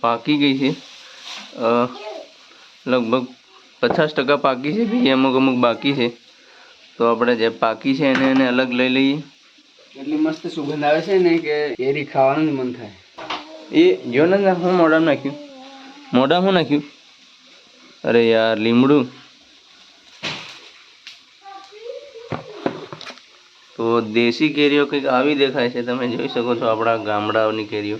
પાકી ગઈ છે. લગભગ પચાસ ટકા પાકી છે બીજી અમુક અમુક બાકી છે. તો આપણે જે પાકી છે એને એને અલગ લઈ લઈએ. એટલી મસ્ત સુગંધ આવે છે ને કે કેરી ખાવાનું જ મન થાય. એ જો ને હું મોઢામાં નાખ્યું. મોઢામાં શું નાખ્યું? અરે યાર લીમડું. તો દેશી કેરીઓ કંઈક આવી દેખાય છે તમે જોઈ શકો છો આપણા ગામડાઓની કેરીઓ.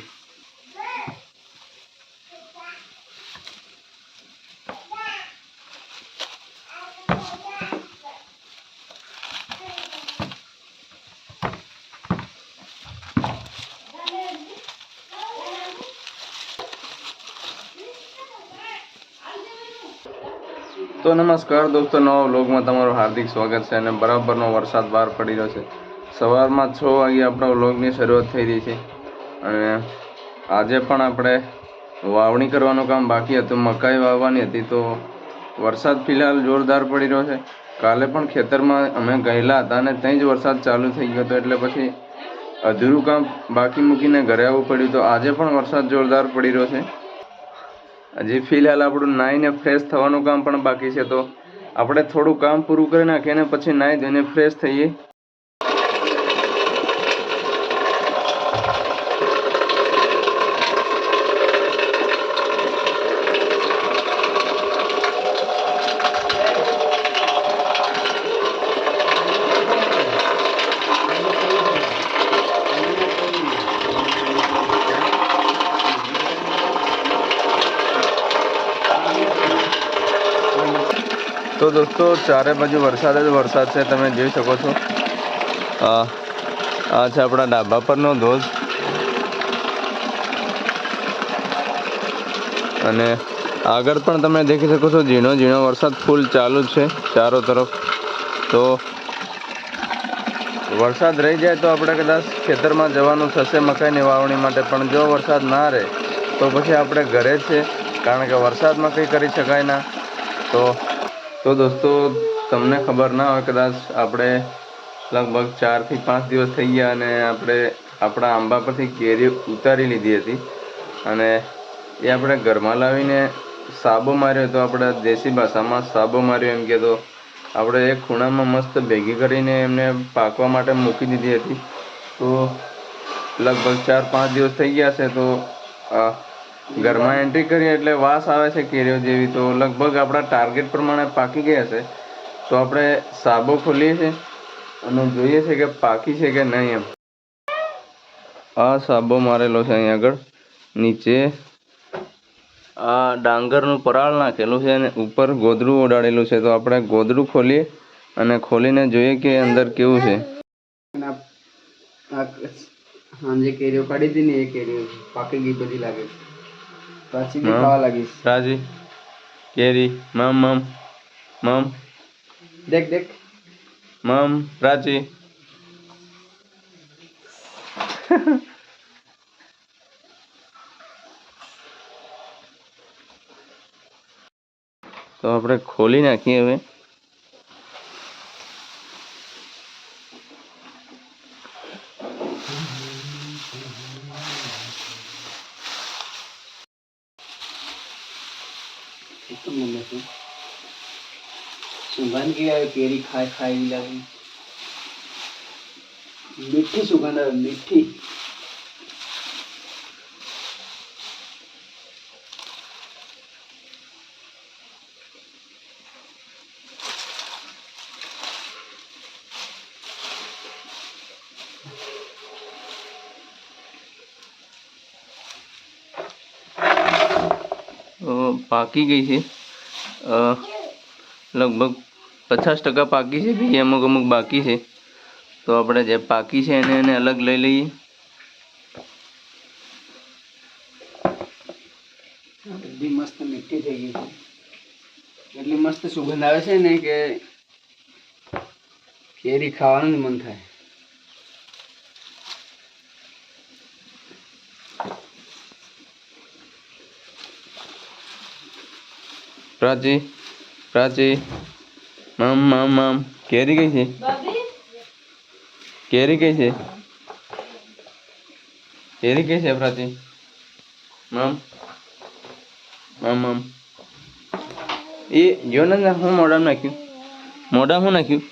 તો નમસ્કાર દોસ્તો, નવા વ્લોગમાં તમારું હાર્દિક સ્વાગત છે અને બરાબરનો વરસાદ બહાર પડી રહ્યો છે. સવારમાં છ વાગે આપણા વ્લોગની શરૂઆત થઈ રહી છે અને આજે પણ આપણે વાવણી કરવાનું કામ બાકી હતું, મકાઈ વાવવાની હતી. તો વરસાદ ફિલહાલ જોરદાર પડી રહ્યો છે. કાલે પણ ખેતરમાં અમે ગયેલા હતા અને ત્યાં જ વરસાદ ચાલુ થઈ ગયો હતો એટલે પછી અધૂરું કામ બાકી મૂકીને ઘરે આવવું પડ્યું. તો આજે પણ વરસાદ જોરદાર પડી રહ્યો છે. હજી ફિલહાલ આપણું નાહીને ફ્રેશ થવાનું કામ પણ બાકી છે, તો આપણે થોડું કામ પૂરું કરી નાખીએ અને પછી નાહી ધોઈને ફ્રેશ થઈએ. દોસ્તો, ચારે બાજુ વરસાદ જ વરસાદ છે, તમે જોઈ શકો છો. આ છે આપણા ડાબા પરનો ધોધ. અને આગળ પણ તમે દેખી શકો છો, ઝીણો ઝીણો વરસાદ ફૂલ ચાલુ છે, ચારો તરફ. તો વરસાદ રહી જાય તો આપણે કદાચ ખેતરમાં જવાનું થશે મકાઈની વાવણી માટે, પણ જો વરસાદ ના રહે, તો પછી આપણે ઘરે છે, કારણ કે વરસાદમાં કંઈ કરી શકાય ના. તો તો દોસ્તો, તમને ખબર ના હોય કદાચ આપણે લગભગ ચારથી પાંચ દિવસ થઈ ગયા અને આપણે આપણા આંબા પરથી કેરી ઉતારી લીધી હતી. અને એ આપણે ઘરમાં લાવીને સાબો માર્યો તો આપણે દેશી ભાષામાં સાબો માર્યો એમ કહેતો. આપણે એ ખૂણામાં મસ્ત ભેગી કરીને એમને પાકવા માટે મૂકી દીધી હતી. તો લગભગ ચાર પાંચ દિવસ થઈ ગયા છે તો ઘરમાં એન્ટ્રી કરી એટલે વાસ આવે છે કેરીઓ જેવી. તો લગભગ આપણા ટાર્ગેટ પ્રમાણે પાકી ગયા છે. તો આપણે સાબો ખોલીએ છીએ અને જોઈએ છે કે પાકી છે કે નહીં એમ. આ સાબો મારેલો છે અહીં આગળ. નીચે આ ડાંગરનું પરાળ નાખેલું છે અને ઉપર ગોદડું ઓડાડેલું છે. તો આપણે ગોદડું ખોલીએ અને ખોલીને જોઈએ કે અંદર કેવું છે. સાંજે કેરીઓ કાઢી હતી ને એ કેરીઓ પાકી ગઈ, બધી લાગે છે. પાછી બી ખાવા લાગીશ રાજી. કેરી. મમ મમ. મમ. દેખ દેખ. મમ. રાજી. તો આપણે ખોલી નાખીએ હવે એકદમ નમ્ર છે આવે કેરી ખાય ખાય એવી લાગે મીઠી સુગંધ આવે મીઠી. પાકી ગઈ છે. લગભગ પચાસ ટકા પાકી છે બીજી અમુક અમુક બાકી છે. તો આપણે જે પાકી છે એને એને અલગ લઈ લઈએ. બધી મસ્ત મીઠી થઈ ગઈ છે. એટલી મસ્ત સુગંધ આવે છે ને કે કેરી ખાવાનું જ મન થાય. પ્રાચી પ્રાચી. મમ મમ મમ. કેરી કઈ છે? કેરી કઈ છે? કેરી કઈ છે પ્રાચી મમ મમ મમ. એ જો ને હું મોઢામાં નાખ્યું? મોઢામાં શું નાખ્યું?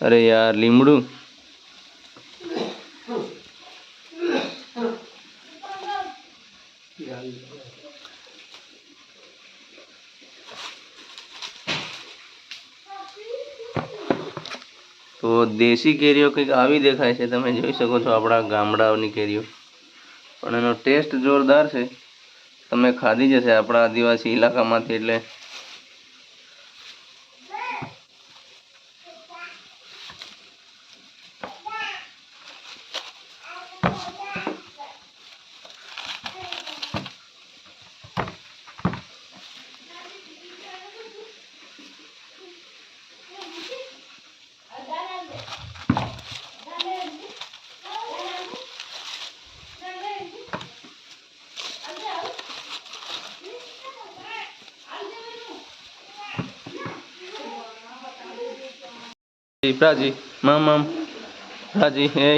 અરે યાર લીમડું. તો દેશી કેરીઓ કંઈક આવી દેખાય છે, તમે જોઈ શકો છો આપણા ગામડાઓની કેરીઓ. પણ એનો ટેસ્ટ જોરદાર છે. તમે ખાધી જશે આપણા આદિવાસી ઇલાકામાંથી, એટલે ઈ પ્રાચી મમ મમ પ્રાચી એ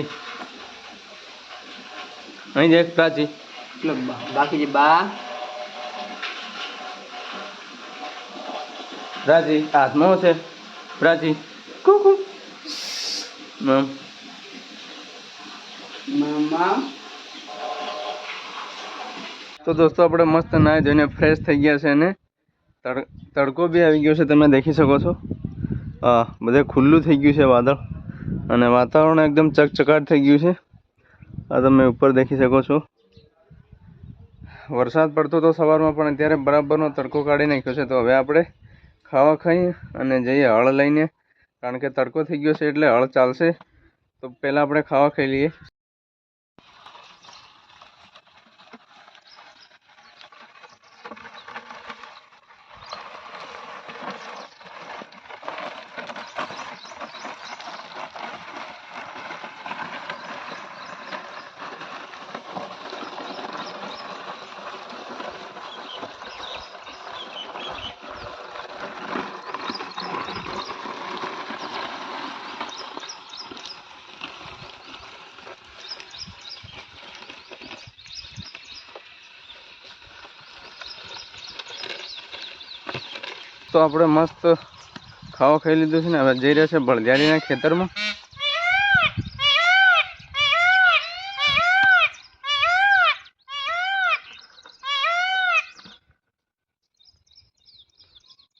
અહીં દેખ પ્રાચી બાકી જે બા પ્રાચી હાથમાં છે પ્રાચી કુકુ મમ તો દોસ્તો આપણે મસ્ત નાહી ધોઈને ફ્રેશ થઈ ગયા છે અને તડકો બી આવી ગયો છે તમે દેખી શકો છો. બધે ખુલ્લું થઈ ગયું છે વાદળ. અને વાતાવરણ એકદમ ચકચકાટ થઈ ગયું છે. આ તમે ઉપર દેખી શકો છો. વરસાદ પડતો તો સવારમાં, પણ અત્યારે બરાબરનો તડકો કાઢી નાખ્યો છે. તો હવે આપણે ખાવા ખાઈ અને જઈએ હળ લઈને. કારણ કે તડકો થઈ ગયો છે એટલે હળ ચાલશે. તો પહેલાં આપણે ખાવા ખાઈ લઈએ. તો આપણે મસ્ત ખાવા ખાઈ લીધું છે ને. હવે જઈ રહ્યા છે બળદિયાળીના ખેતરમાં.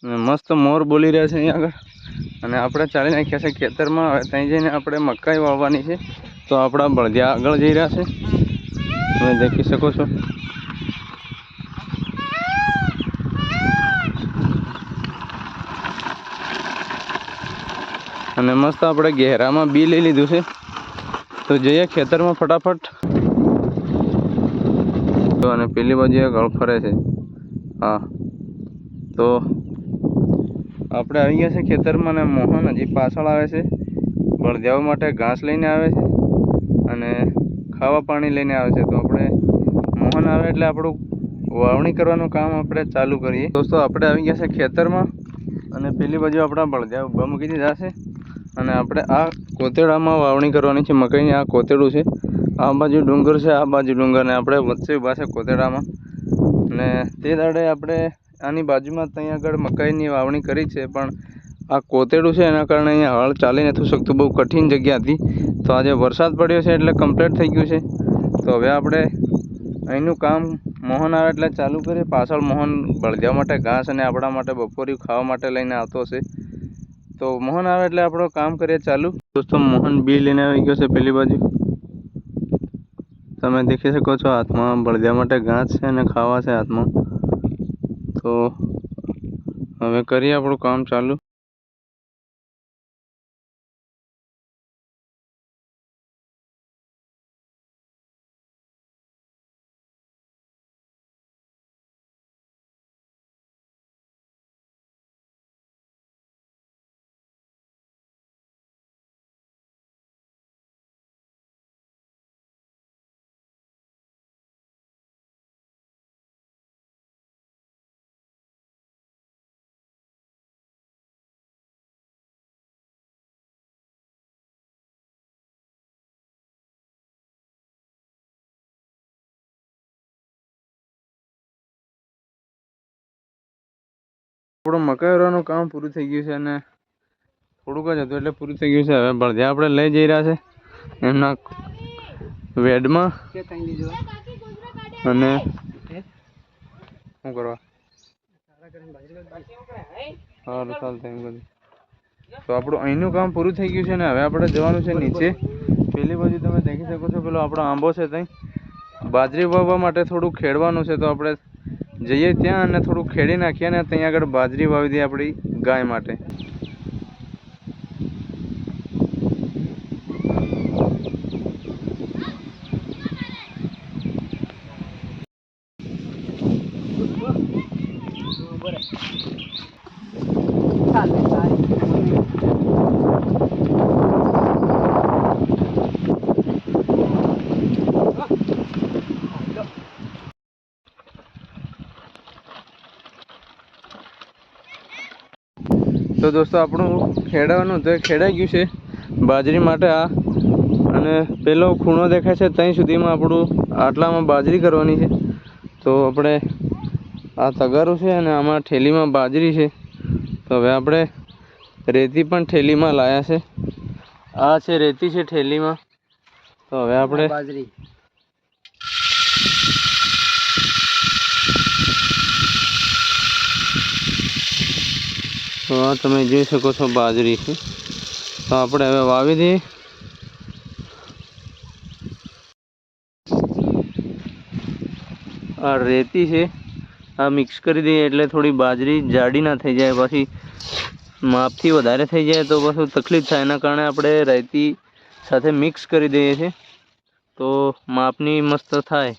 મસ્ત મોર બોલી રહ્યા છે અહીંયા આગળ. અને આપણે ચાલી નાખ્યા છે ખેતરમાં. હવે ત્યાં જઈને આપણે મકાઈ વાવવાની છે. તો આપણા બળદિયા આગળ જઈ રહ્યા છે. તમે દેખી શકો છો. અને મસ્ત આપણે ગહેરામાં બી લઈ લીધું છે. તો જઈએ ખેતરમાં ફટાફટ. તો અને પેલી બાજુ એક હળ ફરે છે. હા. તો આપણે આવી ગયા છે ખેતરમાં અને મોહન હજી પાછળ આવે છે. બળદિયાઓ માટે ઘાસ લઈને આવે છે અને ખાવા પાણી લઈને આવે છે. તો આપણે મોહન આવે એટલે આપણું વાવણી કરવાનું કામ આપણે ચાલુ કરીએ. દોસ્તો, આપણે આવી ગયા છે ખેતરમાં અને પેલી બાજુ આપણા બળદિયા ઊભા મૂકી દીધા છે અને આપણે આ કોતેડામાં વાવણી કરવાની છે, મકાઈની આ કોતેડું છે. આ બાજુ ડુંગર છે, આ બાજુ ડુંગર ને આપણે વચ્ચે ઊભા છે કોતેડામાં. અને તે દાડે આપણે આની બાજુમાં ત્યાં આગળ મકાઈની વાવણી કરી છે, પણ આ કોતેડું છે એના કારણે અહીંયા હળ ચાલી નથી શકતું, બહુ કઠિન જગ્યા હતી. તો આજે વરસાદ પડ્યો છે એટલે કમ્પ્લીટ થઈ ગયું છે. તો હવે આપણે અહીંનું કામ મોહન આવે એટલે ચાલુ કરીએ. પાછળ મોહન બળદિયા માટે ઘાસ અને આપણા માટે બપોરી ખાવા માટે લઈને આવતો હશે. તો મોહન આવે એટલે આપણો કામ કરીએ ચાલુ. દોસ્તો, મોહન બી લઈને આવી ગયો છે પેલી બાજુ. તમે દેખી શકો છો, હાથમાં બળદિયા માટે ઘાસ છે અને ખાવા છે હાથમાં. તો હવે કરીએ આપણું કામ ચાલુ. આપણું મકાઈ વાળવાનું કામ પૂરું થઈ ગયું છે અને થોડુંક જ હતું એટલે પૂરું થઈ ગયું છે હવે. બળદિયા આપણે લઈ જઈ રહ્યા છે, એમના વેડમાં. અને શું કરવા? સારું સારું થેન્ક યુ તો આપણું અહીંનું કામ પૂરું થઈ ગયું છે ને હવે આપણે જવાનું છે નીચે. પેલી બાજુ તમે દેખી શકો છો, પેલો આપણો આંબો છે ત્યાં બાજરી વાવવા માટે થોડું ખેડવાનું છે તો આપણે જઈએ ત્યાં અને થોડું ખેડી નાખીએ ને ત્યાં આગળ બાજરી વાવી દઈએ આપણી ગાય માટે. ચાલે ચાલે દોસ્તો, આપણું ખેડાવાનું તો ખેડાઈ ગયું છે બાજરી માટે આ. અને પેલો ખૂણો દેખાય છે ત્યાં સુધીમાં આપણું આટલામાં બાજરી કરવાની છે. તો આપણે આ તગારું છે અને આમાં ઠેલીમાં બાજરી છે. તો હવે આપણે રેતી પણ ઠેલીમાં લાયા છે. આ છે રેતી છે ઠેલીમાં. તો હવે આપણે બાજરી. તો આ તમે જોઈ શકો છો બાજરી છે. તો આપણે હવે વાવી દઈએ. આ રેતી છે. આ મિક્સ કરી દઈએ એટલે થોડી બાજરી જાડી ના થઈ જાય, પછી માપથી વધારે થઈ જાય તો પછી તકલીફ થાય. એના કારણે આપણે રેતી સાથે મિક્સ કરી દઈએ છીએ. તો માપની મસ્ત થાય.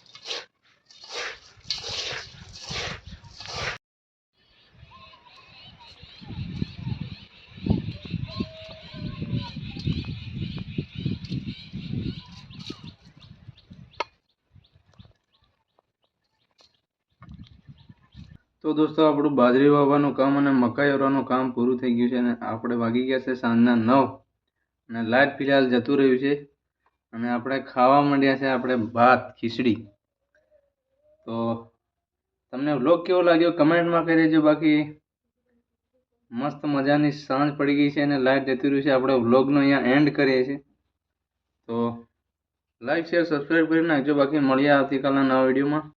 દોસ્તો, આપણું બાજરી વાવવાનું કામ અને મકાઈ વાવવાનું કામ પૂરું થઈ ગયું છે અને આપણે વાગી ગયા છે સાંજના નવ અને લાઇટ ફિલહાલ જતું રહ્યું છે અને આપણે ખાવા માંડ્યા છે આપણે ભાત, ખીચડી. તો તમને વ્લોગ કેવો લાગ્યો? કમેન્ટમાં કહી દેજો. બાકી મસ્ત મજાની સાંજ પડી ગઈ છે અને લાઇટ જતી રહ્યું છે. આપણે વ્લોગનો અહીંયા એન્ડ કરીએ છીએ. તો લાઈક શેર સબસ્ક્રાઈબ કરી નાખજો. બાકી મળીએ આવતીકાલના નવા વિડીયોમાં.